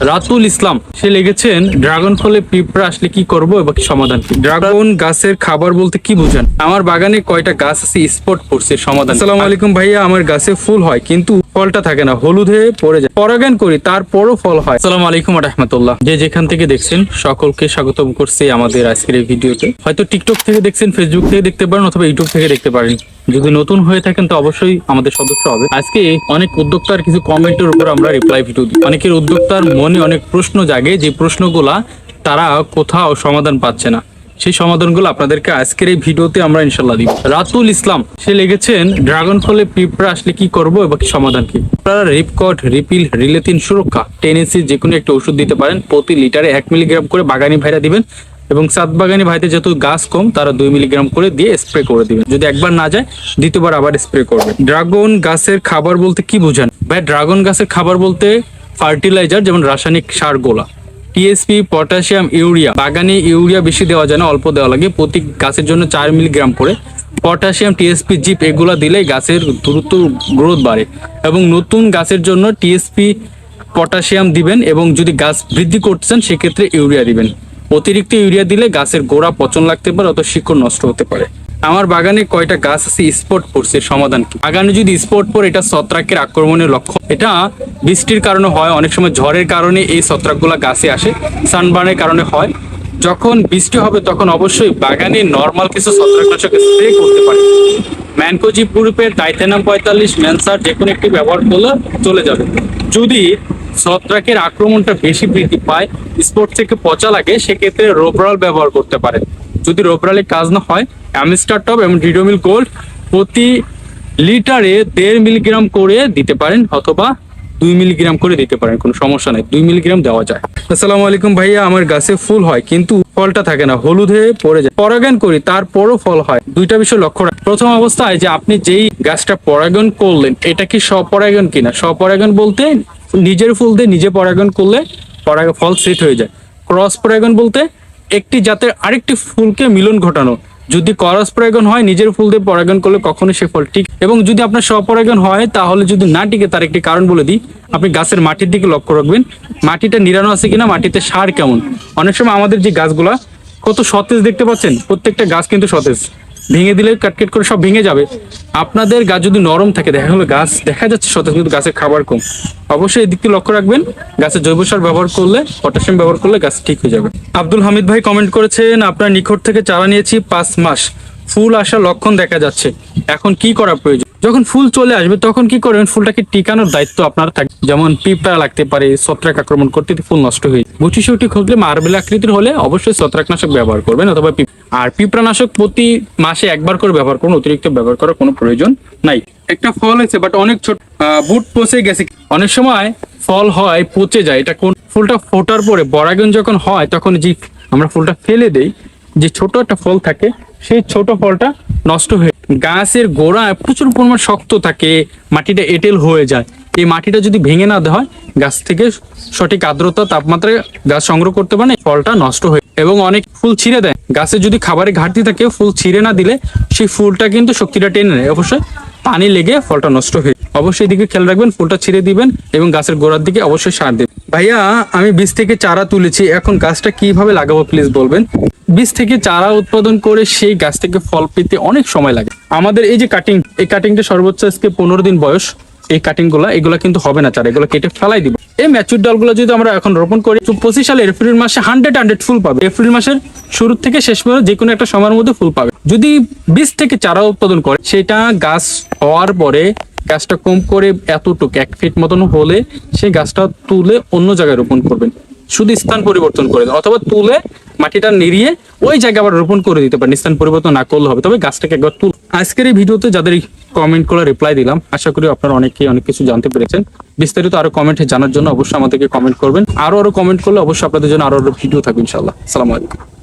রাতুল ইসলাম সে লিখেছেন ড্রাগন ফলে পিঁপড়া আসলে কি করব এবং সমাধান কি ড্রাগন গাছের খাবার বলতে কি বুঝেন? আমার বাগানে কয়টা গাছ আছে স্পট পড়ছে সমাধান। আসসালামু আলাইকুম ভাইয়া আমার গাছে ফুল হয় কিন্তু ফলটা থাকে না হলুদ হয়ে পড়ে যায়। পরাগায়ন করি তারপরও ফল হয়। আসসালামু আলাইকুম রহমতুল্লাহ। যে যেখান থেকে দেখছেন সকলকে স্বাগতম করছি আমাদের আজকের এই ভিডিওতে। হয়তো টিকটক থেকে দেখছেন ফেসবুক থেকে দেখতে পারেন অথবা ইউটিউব থেকে দেখতে পারেন। যদি নতুন হয়ে থাকেন, তো অবশ্যই আমাদের সদস্য হবে। আজকে অনেক উদ্যোক্তার কিছু কমেন্টের উপর আমরা রিপ্লাই ভিডিও দিই। অনেকের উদ্যোক্তার মনে অনেক প্রশ্ন জাগে, যে প্রশ্নগুলা তারা কোথাও সমাধান পাচ্ছে না। সেই সমাধানগুলো আপনাদেরকে আজকের এই ভিডিওতে আমরা ইনশাল্লাহ দিব। রাতুল ইসলাম, সে লিখেছেন ড্রাগন ফলে পিঁপড়া আসলে কি করব এবং সমাধান কি? আপনারা রিপকট রিপিল রিলেতিন সুরক্ষা। টেনেসি যে কোনো একটা ওষুধ দিতে পারেন। প্রতি লিটারে এক মিলিগ্রাম করে বাগানি ভাইরা দিবেন। এবং সাত বাগানি ভাইতে যেহেতু গাছ কম, তারা দুই মিলিগ্রাম করে দিয়ে স্প্রে করে দিবেন। যদি একবার না যায়, দ্বিতীয়বার আবার স্প্রে করবেন। ড্রাগন গাছের খাবার বলতে কি বুঝান? ভাই, ড্রাগন গাছের খাবার বলতে ফার্টিলাইজার, যেমন রাসায়নিক সার গোলা। টিএসপি পটাশিয়াম ইউরিয়া বাগানে ইউরিয়া বেশি দেওয়া যায় না, অল্প দেওয়া লাগে। প্রতি গাছের জন্য চার মিলিগ্রাম করে। পটাশিয়াম টিএসপি জিপ এগুলো দিলেই গাছের দ্রুত গ্রোথ বাড়ে। এবং নতুন গাছের জন্য টিএসপি পটাশিয়াম দিবেন এবং যদি গাছ বৃদ্ধি করতে চান সেক্ষেত্রে ইউরিয়া দিবেন। অতিরিক্ত ইউরিয়া দিলে গাছের গোড়া পচন লাগতে পারে অত শিকড় নষ্ট হতে পারে। আমার বাগানে কয়টা গাছ আছে স্পট পড়ছে, সমাধান কি? বাগানে যদি স্পট পড়ে, এটা ছত্রাকের আক্রমণের লক্ষ্য এটা বৃষ্টির কারণে হয়, অনেক সময় ঝড়ের কারণে এই ছত্রাকগুলা গাছে আসে সানবার্নের কারণে হয়। যখন বৃষ্টি হবে, তখন অবশ্যই বাগানে নর্মাল কিছু ছত্রাকনাশক স্প্রে করতে পারে ম্যানকোজিপ গ্রুপের টাইটেনাম পঁয়তাল্লিশ, ম্যানসার যে কোনো একটি ব্যবহার করলে চলে যাবে। যদি ছত্রাকের আক্রমণটা বেশি বৃদ্ধি পায়, স্পোর্ট থেকে পচা লাগে, সেক্ষেত্রে রোবরাল ব্যবহার করতে পারেন যদি রোবরালে কাজ না হয়, অ্যামিস্টার টপ এবং ডিডোমিল গোল্ড প্রতি লিটারে দেড় মিলিগ্রাম করে দিতে পারেন অথবা দুই মিলিগ্রাম করে দিতে পারেন, কোনো সমস্যা নেই, দুই মিলিগ্রাম দেওয়া যায়। আসসালামু আলাইকুম ভাইয়া, আমার গাছে ফুল হয়, কিন্তু ফলটা থাকে না, হলুদ হয়ে পড়ে যায়। পরাগায়ন করি, তারপরও ফল হয়, দুইটা বিষয় লক্ষ্য রাখ। প্রথম অবস্থায় যে আপনি যেই গাছটা পরাগায়ন করলেন, এটা কি স্বপরাগায়ন কিনা? স্বপরাগায়ন বলতে নিজের ফুল দিয়ে নিজে পরাগায়ন করলে পরাগ ফল সেট হয়ে যায়। ক্রস পরাগায়ন বলতে একটি জাতের আরেকটি ফুলকে মিলন ঘটানো। যদি করস পরাগন হয়, নিজের ফুল দিয়ে পরাগন করলে কখনো সে ফল ঠিক এবং যদি আপনার স্বপরাগন হয়, তাহলে যদি না টিকে, তার একটি কারণ বলে দিই। আপনি গাছের মাটির দিকে লক্ষ্য রাখবেন। মাটিটা নিরানো আছে কিনা, মাটিতে সার কেমন? অনেক সময় আমাদের যে গাছগুলা কত সতেজ দেখতে পাচ্ছেন, প্রত্যেকটা গাছ কিন্তু সতেজ। ভেঙে দিলে কাটকেট করে সব ভেঙে যাবে। আপনাদের গাছ যদি নরম থাকে, দেখা গেলো গাছ, দেখা যাচ্ছে সতেজ, কিন্তু গাছের খাবার কম। অবশ্যই এই দিকটি লক্ষ্য রাখবেন, গাছের জৈব সার ব্যবহার করলে, পটাশিয়াম ব্যবহার করলে গাছ ঠিক হয়ে যাবে। আব্দুল হামিদ ভাই কমেন্ট করেছেন, আপনার নিকট থেকে চারা নিয়েছি পাঁচ মাস। ফুল আসার লক্ষণ দেখা যাচ্ছে। এখন কি করা প্রয়োজন? যখন ফুল চলে আসবে, তখন কি করবেন? ফুলটাকে টিকানোর দায়িত্ব আপনার থাকে যেমন পিঁপড়া লাগতে পারে, ছত্রাক আক্রমণ করতে ফুল নষ্ট হয়ে গুটি সুটি খুঁজলে মার্বেল আকৃতির হলে অবশ্যই ছত্রাকনাশক ব্যবহার করবেন অথবা আর পিঁপড়ানাশক প্রতি মাসে একবার করে ব্যবহার করুন, অতিরিক্ত ব্যবহার করার কোনো প্রয়োজন নাই। একটা ফল হয়েছে বাট অনেক ছোট বুট পচে গেছে। অনেক সময় ফল হয়, পচে যায়। এটা কোন ফুলটা ফোটার পরে বরাগন যখন হয়, তখন যে আমরা ফুলটা ফেলে দেই যে ছোট একটা ফল থাকে, সেই ছোট ফলটা নষ্ট হয়ে গাছের গোড়া প্রচুর পরিমাণ শক্ত থাকে, মাটিটা এটেল হয়ে যায়। এই মাটিটা যদি ভেঙে না দেওয়া হয়, গাছ থেকে সঠিক আর্দ্রতা তাপমাত্রায় গাছ সংগ্রহ করতে পারে ফলটা নষ্ট হয়ে এবং অনেক ফুল ছিঁড়ে দেয়। গাছে যদি খাবারের ঘাটতি থাকে, ফুল ছিঁড়ে না দিলে সেই ফুলটা কিন্তু শক্তিটা টেনে নেয়। অবশ্যই পানি লেগে ফলটা নষ্ট হয়ে অবশ্যই এদিকে খেয়াল রাখবেন, ফুলটা ছিঁড়ে দিবেন এবং গাছের গোড়ার দিকে অবশ্যই সার দেবেন। ভাইয়া, আমি বীজ থেকে চারা তুলেছি, এখন গাছটা কীভাবে লাগাবো প্লিজ বলবেন? বীজ থেকে চারা উৎপাদন করে সেই গাছ থেকে ফল পেতে অনেক সময় লাগে। আমাদের এই যে কাটিং এই কাটিংটা সর্বোচ্চ আজকে পনেরো দিন বয়স। এই কাটিংগুলা এগুলা কিন্তু হবে না, চারা, এগুলো কেটে ফেলাই দিব। এই ম্যাচুর ডালগুলো যদি আমরা এখন রোপণ করি পঁচিশ সালে এপ্রিল মাসে হান্ড্রেড হান্ড্রেড ফুল পাবে। এপ্রিল মাসের শুরু থেকে শেষ পর্যন্ত যে কোনো একটা সময়ের মধ্যে ফুল পাবে। যদি বীজ থেকে চারা উৎপাদন করে, সেটা গাছ হওয়ার পরে গাছটা কম করে এতটুকু, এক ফিট মতন হলে সেই গাছটা তুলে অন্য জায়গায় রোপণ করবেন। শুধু স্থান পরিবর্তন করে অথবা তুলে মাটিটা নেড়িয়ে ওই জায়গায় আবার রোপণ করে দিতে পারেন স্থান পরিবর্তন না করলে হবে। তবে গাছটাকে একবার তুল। আজকের এই ভিডিওতে যাদের কমেন্ট করে রিপ্লাই দিলাম, আশা করি আপনারা অনেকেই অনেক কিছু জানতে পেরেছেন। বিস্তারিত আরও কমেন্ট জানার জন্য অবশ্যই আমাদেরকে কমেন্ট করবেন। আরও আরও কমেন্ট করলে অবশ্যই আপনাদের জন্য আরও আরও ভিডিও থাকবে ইনশাল্লাহ সালাম আলাইকুম।